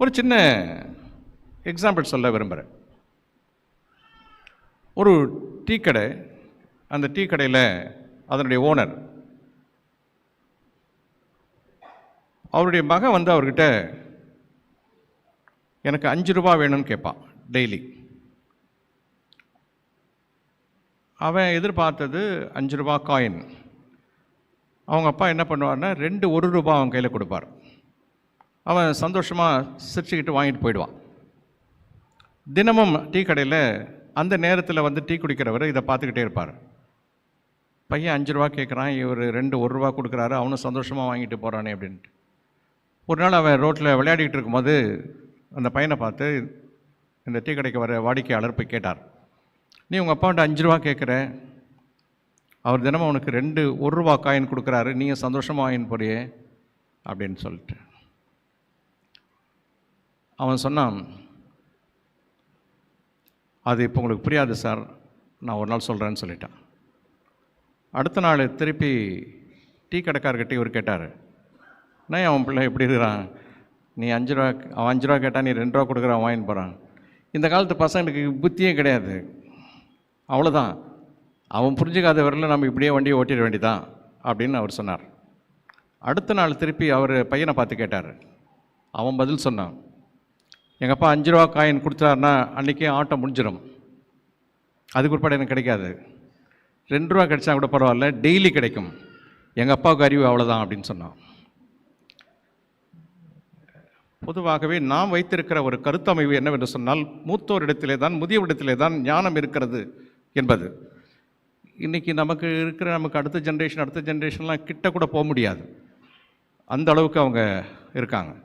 ஒரு சின்ன எக்ஸாம்பிள் சொல்ல விரும்புகிறேன் ஒரு டீ கடை அந்த டீ கடையில் அதனுடைய ஓனர் அவருடைய மகன் வந்து அவர்கிட்ட எனக்கு அஞ்சு ரூபா வேணும்னு கேட்பான் டெய்லி அவன் எதிர்பார்த்தது அஞ்சு ரூபா காயின் அவங்க அப்பா என்ன பண்ணுவார்னா ரெண்டு ஒரு ரூபா அவன் கையில் கொடுப்பார். அவன் சந்தோஷமாக சிரிச்சுக்கிட்டு வாங்கிட்டு போயிடுவான். தினமும் டீ கடையில் அந்த நேரத்தில் வந்து டீ குடிக்கிறவர் இதை பார்த்துக்கிட்டே இருப்பார். பையன் அஞ்சு ரூபா கேட்குறான் இவர் ரெண்டு ஒரு ரூபா கொடுக்குறாரு அவனும் சந்தோஷமாக வாங்கிட்டு போகிறானே அப்படின்ட்டு. ஒரு நாள் அவன் ரோட்டில் விளையாடிக்கிட்டு இருக்கும்போது அந்த பையனை பார்த்து இந்த டீ கடைக்கு வர வாடிக்கையாளர் போய் கேட்டார். நீ உங்கள் அப்பாண்ட அஞ்சு ரூபா கேட்குற அவர் தினமும் அவனுக்கு ரெண்டு ஒரு ரூபா காயின் கொடுக்குறாரு நீங்கள் சந்தோஷமாக வாங்கின்னு போறியே அப்படின்னு சொல்லிட்டு. அவன் சொன்னான் அது இப்போ உங்களுக்கு புரியாது சார். நான் ஒரு நாள் சொல்கிறேன்னு சொல்லிட்டான். அடுத்த நாள் திருப்பி டீ கடைக்காரர்கிட்ட இவர் கேட்டார் நான் அவன் பிள்ளை எப்படி இருக்கிறான்? நீ அஞ்சு ரூபா அவன் அஞ்சு ரூபா கேட்டால் நீ ரெண்டு ரூபா கொடுக்குறான் வாங்கின்னு போகிறான் இந்த காலத்து பசங்களுக்கு புத்தியே கிடையாது. அவ்வளோதான் அவன் புரிஞ்சுக்காத வரல நம்ம இப்படியே வண்டியை ஓட்டிட வேண்டியதான் அப்படின்னு அவர் சொன்னார். அடுத்த நாள் திருப்பி அவர் பையனை பார்த்து கேட்டார். அவன் பதில் சொன்னான் எங்கள் அப்பா அஞ்சு ரூபா காயின் கொடுத்தாருன்னா அன்றைக்கே ஆட்டம் முடிஞ்சிடும் அதுக்கு பிற்பாடு எனக்கு கிடைக்காது. ரெண்டு ரூபா கிடைச்சா கூட பரவாயில்ல டெய்லி கிடைக்கும். எங்கள் அப்பாவுக்கு அறிவு அவ்வளோதான் அப்படின்னு சொன்னான். பொதுவாகவே நாம் வைத்திருக்கிற ஒரு கருத்தமைவு என்னவென்று சொன்னால் மூத்தோரிடத்திலே தான் முதியோரிடத்திலே தான் ஞானம் இருக்கிறது என்பது. இன்றைக்கி நமக்கு இருக்கிற நமக்கு அடுத்த ஜென்ரேஷன் அடுத்த ஜென்ரேஷன்லாம் கிட்ட கூட போக முடியாது. அந்த அளவுக்கு அவங்க இருக்காங்க.